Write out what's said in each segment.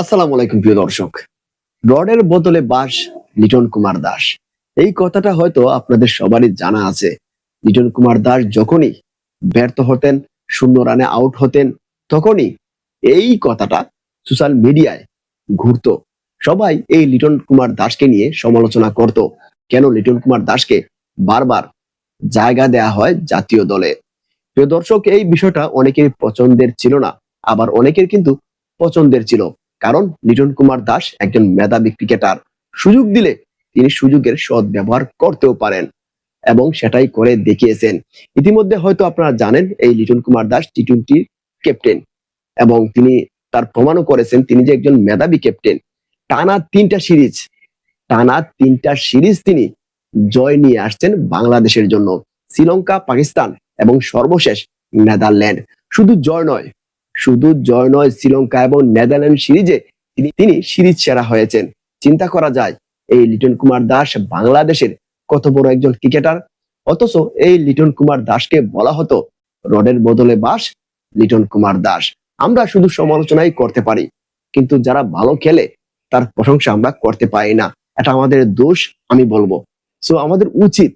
আসসালামু আলাইকুম প্রিয় দর্শক। রডের বদলে বাস, লিটন কুমার দাস। এই কথাটা হয়তো আপনাদের সবারই জানা আছে। লিটন কুমার দাস যখনই ব্যর্থ হতেন, শূন্য রানে আউট হতেন, তখনই এই কথাটা সোশ্যাল মিডিয়ায় ঘুরতো। সবাই এই লিটন কুমার দাসকে নিয়ে সমালোচনা করত। কেন লিটন কুমার দাসকে বারবার জায়গা দেয়া হয় জাতীয় দলে? প্রিয় দর্শক, এই বিষয়টা অনেকের পছন্দের ছিল না, আবার অনেকের কিন্তু পছন্দের ছিল। কারণ লিটন কুমার দাস একজন মেধাবী ক্রিকেটার। সুযোগ দিলে তিনি সুযোগের সৎ ব্যবহার করতেও পারেন এবং সেটাই করে দেখিয়েছেন। ইতিমধ্যে হয়তো আপনারা জানেন, এই Liton Kumar Das T twenty captain এবং তিনি তার প্রমাণও করেছেন, তিনি যে একজন মেধাবী ক্যাপ্টেন টানা তিনটা সিরিজ, টানা তিনটা সিরিজ তিনি জয় নিয়ে আসছেন বাংলাদেশের জন্য। শ্রীলঙ্কা, পাকিস্তান এবং সর্বশেষ নেদারল্যান্ড শুধু জয় নয় শুধু জয় নয়, শ্রীলঙ্কা এবং নেদারল্যান্ড সিরিজে তিনি তিনি সিরিজ সেরা হয়েছেন। চিন্তা করা যায়, এই লিটন কুমার দাস বাংলাদেশের কত বড় একজন ক্রিকেটার? অথচ এই লিটন কুমার দাসকে বলা হতো, রডের বদলে বাস লিটন কুমার দাস। আমরা শুধু সমালোচনাই করতে পারি, কিন্তু যারা ভালো খেলে, তার প্রশংসা আমরা করতে পারি না। এটা আমাদের দোষ, আমি বলব। সো আমাদের উচিত,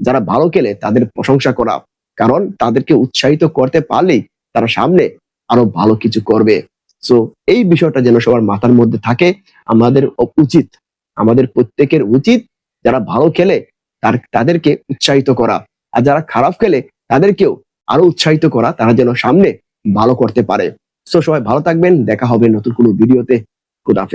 যারা ভালো খেলে, তাদের প্রশংসা করা। কারণ, তাদেরকে উৎসাহিত করতে পারলেই তারা সামনে আরও ভালো কিছু করবে। সো এই বিষয়টা যেন সবার মাথার মধ্যে থাকে, আমাদের উচিত, আমাদের প্রত্যেকের উচিত যারা ভালো খেলে, তার, তাদেরকে উৎসাহিত করা। আর যারা খারাপ খেলে, তাদেরকেও আরও উৎসাহিত করা, তারা যেন সামনে ভালো করতে পারে। সো সবাই ভালো থাকবেন, দেখা হবে নতুন কোনো ভিডিওতে। খুদাফেজ